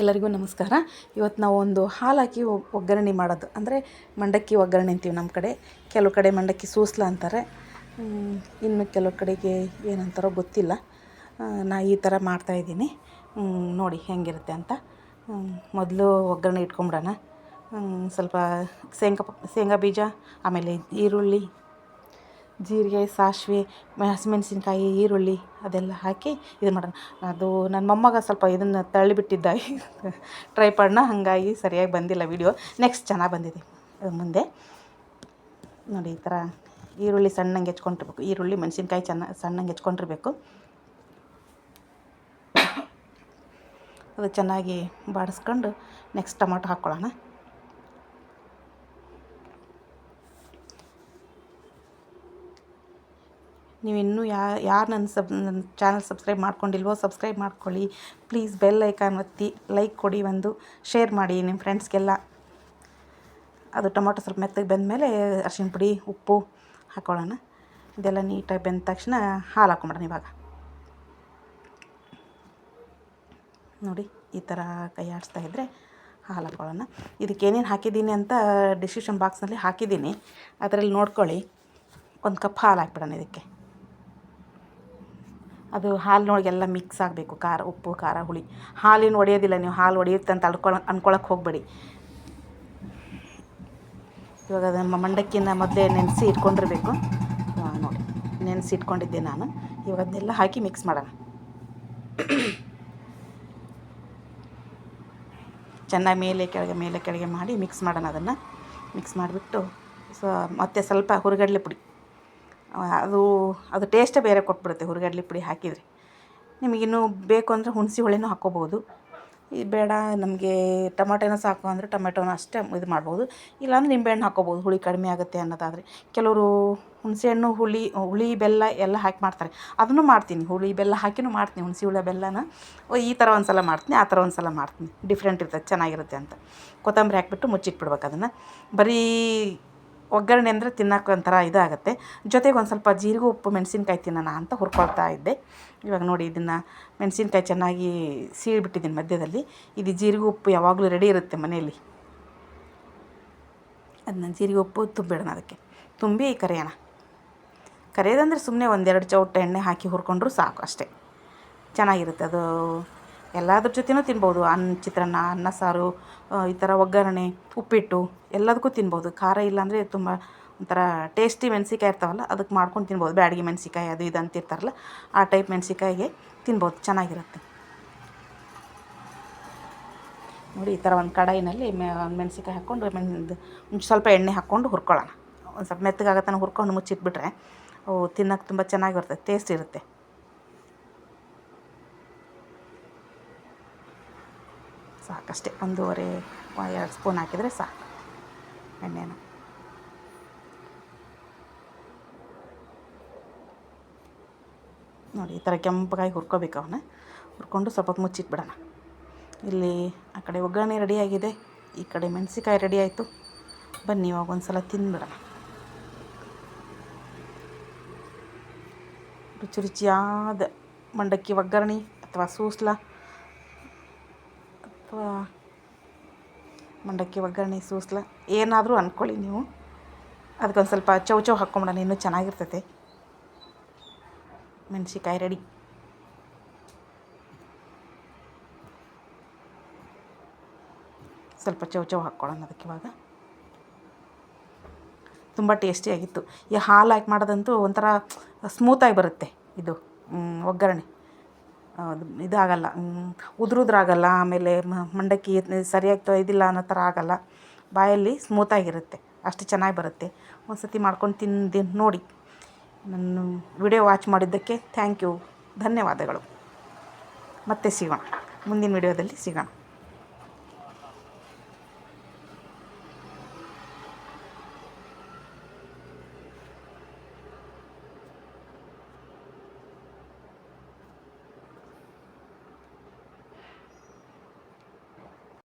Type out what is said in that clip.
ಎಲ್ಲರಿಗೂ ನಮಸ್ಕಾರ. ಇವತ್ತು ನಾವು ಒಂದು ಹಾಲು ಹಾಕಿ ಒಗ್ಗರಣೆ ಮಾಡೋದು. ಅಂದರೆ ಮಂಡಕ್ಕಿ ಒಗ್ಗರಣೆ ಅಂತೀವಿ ನಮ್ಮ ಕಡೆ. ಕೆಲವು ಕಡೆ ಮಂಡಕ್ಕಿ ಸೂಸ್ಲ ಅಂತಾರೆ. ಇನ್ನು ಕೆಲವು ಕಡೆಗೆ ಏನಂತಾರೋ ಗೊತ್ತಿಲ್ಲ. ನಾ ಈ ಥರ ಮಾಡ್ತಾಯಿದ್ದೀನಿ ನೋಡಿ ಹೆಂಗಿರುತ್ತೆ ಅಂತ. ಮೊದಲು ಒಗ್ಗರಣೆ ಇಟ್ಕೊಂಬಿಡೋಣ. ಸ್ವಲ್ಪ ಶೇಂಗಾ ಶೇಂಗಾ ಬೀಜ, ಆಮೇಲೆ ಈರುಳ್ಳಿ ಜೀರಿಗೆ, ಸಾಸಿವೆ, ಹಸಿಮೆಣ್ಸಿನ್ಕಾಯಿ, ಈರುಳ್ಳಿ ಅದೆಲ್ಲ ಹಾಕಿ ಇದು ಮಾಡೋಣ. ಅದು ನನ್ನ ಮೊಮ್ಮಗ ಸ್ವಲ್ಪ ಇದನ್ನು ತಳ್ಳಿಬಿಟ್ಟಿದ್ದ. ಟ್ರೈಪಾಡ್ನ ಹಾಗಾಗಿ ಸರಿಯಾಗಿ ಬಂದಿಲ್ಲ ವಿಡಿಯೋ ನೆಕ್ಸ್ಟ್ ಚೆನ್ನಾಗಿ ಬಂದಿದೆ. ಮುಂದೆ ನೋಡಿ ಈ ಥರ ಈರುಳ್ಳಿ ಸಣ್ಣಂಗೆ ಹೆಚ್ಕೊಂಡಿರ್ಬೇಕು. ಈರುಳ್ಳಿ, ಮೆಣಸಿನ್ಕಾಯಿ ಚೆನ್ನಾಗಿ ಸಣ್ಣಂಗೆ ಹೆಚ್ಕೊಂಡಿರ್ಬೇಕು. ಅದು ಚೆನ್ನಾಗಿ ಬಾಡಿಸ್ಕೊಂಡು ನೆಕ್ಸ್ಟ್ ಟೊಮಾಟೊ ಹಾಕ್ಕೊಳ್ಳೋಣ. ನೀವು ಇನ್ನೂ ಯಾರು ನನ್ನ ಸಬ್, ನನ್ನ ಚಾನಲ್ ಸಬ್ಸ್ಕ್ರೈಬ್ ಮಾಡ್ಕೊಂಡಿಲ್ವೋ ಸಬ್ಸ್ಕ್ರೈಬ್ ಮಾಡ್ಕೊಳ್ಳಿ. ಪ್ಲೀಸ್ ಬೆಲ್ ಐಕಾನ್ ಒತ್ತಿ, ಲೈಕ್ ಕೊಡಿ ಒಂದು, ಶೇರ್ ಮಾಡಿ ನಿಮ್ಮ ಫ್ರೆಂಡ್ಸ್ಗೆಲ್ಲ. ಅದು ಟೊಮೊಟೊ ಸ್ವಲ್ಪ ಮೆತ್ತಗೆ ಬೆಂದಮೇಲೆ ಅರ್ಶಿನ ಪುಡಿ, ಉಪ್ಪು ಹಾಕ್ಕೊಳ್ಳೋಣ ಇದೆಲ್ಲ ನೀಟಾಗಿ ಬೆಂದ ತಕ್ಷಣ ಹಾಲು ಹಾಕ್ಕೊಂಬಿಡೋಣ ಇವಾಗ. ನೋಡಿ, ಈ ಥರ ಕೈ ಆಡಿಸ್ತಾ ಇದ್ದರೆ ಹಾಲು ಹಾಕೊಳ್ಳೋಣ. ಇದಕ್ಕೆ ಏನೇನು ಹಾಕಿದ್ದೀನಿ ಅಂತ ಡಿಸ್ಕ್ರಿಪ್ಷನ್ ಬಾಕ್ಸ್ನಲ್ಲಿ ಹಾಕಿದ್ದೀನಿ. ಅದರಲ್ಲಿ ನೋಡ್ಕೊಳ್ಳಿ. ಒಂದು ಕಪ್ ಹಾಲು ಹಾಕ್ಬಿಡೋಣ ಇದಕ್ಕೆ. ಅದು ಹಾಲಿನೊಳಗೆಲ್ಲ ಮಿಕ್ಸ್ ಆಗಬೇಕು, ಖಾರ, ಉಪ್ಪು, ಖಾರ, ಹುಳಿ. ಹಾಲಿನ ಒಡೆಯೋದಿಲ್ಲ, ನೀವು ಹಾಲು ಒಡೆಯುತ್ತೆ ಅಂತ ಅನ್ಕೊಳ ಅನ್ಕೊಳಕ್ಕೆ ಹೋಗಬೇಡಿ. ಇವಾಗ ನಮ್ಮ ಮಂಡಕ್ಕಿನ ಮೊದಲೇ ನೆನೆಸಿ ಇಟ್ಕೊಂಡಿರಬೇಕು. ನೋಡಿ, ನೆನೆಸಿ ಇಟ್ಕೊಂಡಿದ್ದೆ ನಾನು. ಇವಾಗ ಅದನ್ನೆಲ್ಲ ಹಾಕಿ ಮಿಕ್ಸ್ ಮಾಡೋಣ. ಚೆನ್ನಾಗಿ ಮೇಲೆ, ಕೆಳಗೆ ಮೇಲೆ, ಕೆಳಗೆ ಮಾಡಿ ಮಿಕ್ಸ್ ಮಾಡೋಣ ಅದನ್ನು. ಮಿಕ್ಸ್ ಮಾಡಿಬಿಟ್ಟು, ಸೊ, ಮತ್ತೆ ಸ್ವಲ್ಪ ಹುರಿಗಡಲೆ ಪುಡಿ. ಅದು ಅದು ಟೇಸ್ಟೇ ಬೇರೆ ಕೊಟ್ಬಿಡುತ್ತೆ ಹುರಿಗಡಲೆ ಪುಡಿ ಹಾಕಿದರೆ. ನಿಮಗಿನ್ನೂ ಬೇಕು ಅಂದರೆ ಹುಣಸೆ ಹುಳಿನೂ ಹಾಕ್ಕೋಬೋದು. ಈ ಬೇಡ, ನಮಗೆ ಟೊಮೆಟೋನ ಸಾಕು ಅಂದರೆ ಟೊಮೆಟೊನ ಅಷ್ಟೇ ಇದು ಮಾಡ್ಬೋದು. ಇಲ್ಲಾಂದ್ರೆ ನಿಂಬೆಹಣ್ಣು ಹಾಕ್ಕೋಬೋದು, ಹುಳಿ ಕಡಿಮೆ ಆಗುತ್ತೆ ಅನ್ನೋದಾದರೆ. ಕೆಲವರು ಹುಣಸೆಹಣ್ಣು ಹುಳಿ ಹುಳಿ, ಬೆಲ್ಲ ಎಲ್ಲ ಹಾಕಿ ಮಾಡ್ತಾರೆ. ಅದನ್ನು ಮಾಡ್ತೀನಿ, ಹುಳಿ, ಬೆಲ್ಲ ಹಾಕಿನೂ ಮಾಡ್ತೀನಿ, ಹುಣಸೆ ಹುಳಿ, ಬೆಲ್ಲನ. ಈ ಥರ ಒಂದು ಸಲ ಮಾಡ್ತೀನಿ, ಆ ಥರ ಒಂದು ಸಲ ಮಾಡ್ತೀನಿ. ಡಿಫ್ರೆಂಟ್ ಇರ್ತದೆ, ಚೆನ್ನಾಗಿರುತ್ತೆ ಅಂತ. ಕೊತ್ತಂಬರಿ ಹಾಕಿಬಿಟ್ಟು ಮುಚ್ಚಿಟ್ಬಿಡ್ಬೇಕು ಅದನ್ನು. ಬರೀ ಒಗ್ಗರಣೆ ಅಂದರೆ ತಿನ್ನೋಕೆ ಒಂಥರ ಇದಾಗುತ್ತೆ. ಜೊತೆಗೆ ಒಂದು ಸ್ವಲ್ಪ ಜೀರಿಗೆ ಉಪ್ಪು ಮೆಣಸಿನ್ಕಾಯಿ ತಿನ್ನೋಣ ಅಂತ ಹುರ್ಕೊಳ್ತಾ ಇದ್ದೆ. ಇವಾಗ ನೋಡಿ ಇದನ್ನು ಮೆಣಸಿನ್ಕಾಯಿ ಚೆನ್ನಾಗಿ ಸೀಳ್ಬಿಟ್ಟಿದ್ದೀನಿ ಮಧ್ಯದಲ್ಲಿ. ಇದು ಜೀರಿಗೆ ಉಪ್ಪು ಯಾವಾಗಲೂ ರೆಡಿ ಇರುತ್ತೆ ಮನೆಯಲ್ಲಿ. ಅದನ್ನ ಜೀರಿಗೆ ಉಪ್ಪು ತುಂಬಿಡೋಣ ಅದಕ್ಕೆ. ತುಂಬಿ ಕರೆಯೋಣ. ಕರೆಯೋದಂದ್ರೆ ಸುಮ್ಮನೆ ಒಂದೆರಡು ಚೌಟ ಎಣ್ಣೆ ಹಾಕಿ ಹುರ್ಕೊಂಡ್ರು ಸಾಕು ಅಷ್ಟೇ. ಚೆನ್ನಾಗಿರುತ್ತೆ ಅದು. ಎಲ್ಲದ್ರ ಜೊತೆನೂ ತಿನ್ಬೋದು. ಅನ್ನ, ಚಿತ್ರಾನ್ನ, ಅನ್ನ, ಸಾರು ಈ ಥರ ಒಗ್ಗರಣೆ, ಉಪ್ಪಿಟ್ಟು ಎಲ್ಲದಕ್ಕೂ ತಿನ್ಬೋದು. ಖಾರ ಇಲ್ಲಾಂದರೆ ತುಂಬ ಒಂಥರ ಟೇಸ್ಟಿ ಮೆಣಸಿಕಾಯಿ ಇರ್ತಾವಲ್ಲ ಅದಕ್ಕೆ ಮಾಡ್ಕೊಂಡು ತಿನ್ಬೋದು. ಬ್ಯಾಡಗಿ ಮೆಣಸಿಕಾಯಿ ಅದು ಇದು ಅಂತಿರ್ತಾರಲ್ಲ, ಆ ಟೈಪ್ ಮೆಣಸಿಕಾಯಿಗೆ ತಿನ್ಬೋದು. ಚೆನ್ನಾಗಿರುತ್ತೆ. ನೋಡಿ, ಈ ಥರ ಒಂದು ಕಡಾಯಿನಲ್ಲಿ ಮೆ ಮೆಣಸಿಕಾಯಿ ಹಾಕ್ಕೊಂಡು ಮೆಣ್ ಸ್ವಲ್ಪ ಎಣ್ಣೆ ಹಾಕ್ಕೊಂಡು ಹುರ್ಕೊಳ್ಳೋಣ. ಒಂದು ಸ್ವಲ್ಪ ಮೆತ್ತಗಾಗತನ ಹುರ್ಕೊಂಡು ಮುಚ್ಚಿಟ್ಬಿಟ್ರೆ ಅವು ತಿನ್ನೋಕೆ ತುಂಬ ಚೆನ್ನಾಗಿರುತ್ತೆ ಟೇಸ್ಟ್ ಇರುತ್ತೆ. ಸಾಕಷ್ಟೇ ಒಂದೂವರೆ ಎರಡು ಸ್ಪೂನ್ ಹಾಕಿದರೆ ಸಾಕು. ಎಣ್ಣೆನ. ನೋಡಿ, ಈ ಥರ ಕೆಂಪಗಾಗಿ ಹುರ್ಕೋಬೇಕು ಅವನ್ನ ಹುರ್ಕೊಂಡು ಸ್ವಲ್ಪ ಮುಚ್ಚಿಟ್ಬಿಡೋಣ. ಇಲ್ಲಿ ಆ ಕಡೆ ಒಗ್ಗರಣೆ ರೆಡಿಯಾಗಿದೆ ಈ ಕಡೆ ಮೆಣಸಿಕಾಯಿ ರೆಡಿ ಆಯಿತು. ಬನ್ನಿ, ಇವಾಗ ಒಂದು ಸಲ ತಿಂದ್ಬಿಡೋಣ ರುಚಿ ರುಚಿಯಾದ ಮಂಡಕ್ಕಿ ಒಗ್ಗರಣೆ ಅಥವಾ ಸೂಸ್ಲ. ಅಥವಾ ಮಂಡಕ್ಕಿ ಒಗ್ಗರಣೆ, ಸೂಸ್ಲ, ಏನಾದರೂ ಅಂದ್ಕೊಳ್ಳಿ ನೀವು. ಅದಕ್ಕೊಂದು ಸ್ವಲ್ಪ ಚೌ ಚೌ ಹಾಕ್ಕೊಂಬಿಡೋಣ ಇನ್ನೂ ಚೆನ್ನಾಗಿರ್ತೈತೆ. ಮೆಣಸಿಕಾಯಿ ರೆಡಿ ಸ್ವಲ್ಪ ಚೌ ಚೌ ಹಾಕ್ಕೊಳ್ಳೋಣ ಅದಕ್ಕೆ ಇವಾಗ. ತುಂಬ ಟೇಸ್ಟಿಯಾಗಿತ್ತು ಈ ಹಾಲು ಹಾಕಿ ಮಾಡೋದಂತೂ ಒಂಥರ ಸ್ಮೂತಾಗಿ ಬರುತ್ತೆ ಇದು ಒಗ್ಗರಣೆ. ಇದಾಗಲ್ಲ ಉದುರುದ್ರಾಗಲ್ಲ, ಆಮೇಲೆ ಮಂಡಕ್ಕಿ ಸರಿಯಾಗಿ ತೊಯ್ದಿಲ್ಲ ಅನ್ನೋ ಥರ ಆಗಲ್ಲ. ಬಾಯಲ್ಲಿ ಸ್ಮೂತಾಗಿರುತ್ತೆ ಅಷ್ಟು ಚೆನ್ನಾಗಿ ಬರುತ್ತೆ. ಒಂದು ಸತಿ ಮಾಡ್ಕೊಂಡು ತಿಂದು ನೋಡಿ. ನನ್ನ ವಿಡಿಯೋ ವಾಚ್ ಮಾಡಿದ್ದಕ್ಕೆ ಥ್ಯಾಂಕ್ ಯು ಧನ್ಯವಾದಗಳು. ಮತ್ತೆ ಸಿಗೋಣ. ಮುಂದಿನ ವಿಡಿಯೋದಲ್ಲಿ ಸಿಗೋಣ.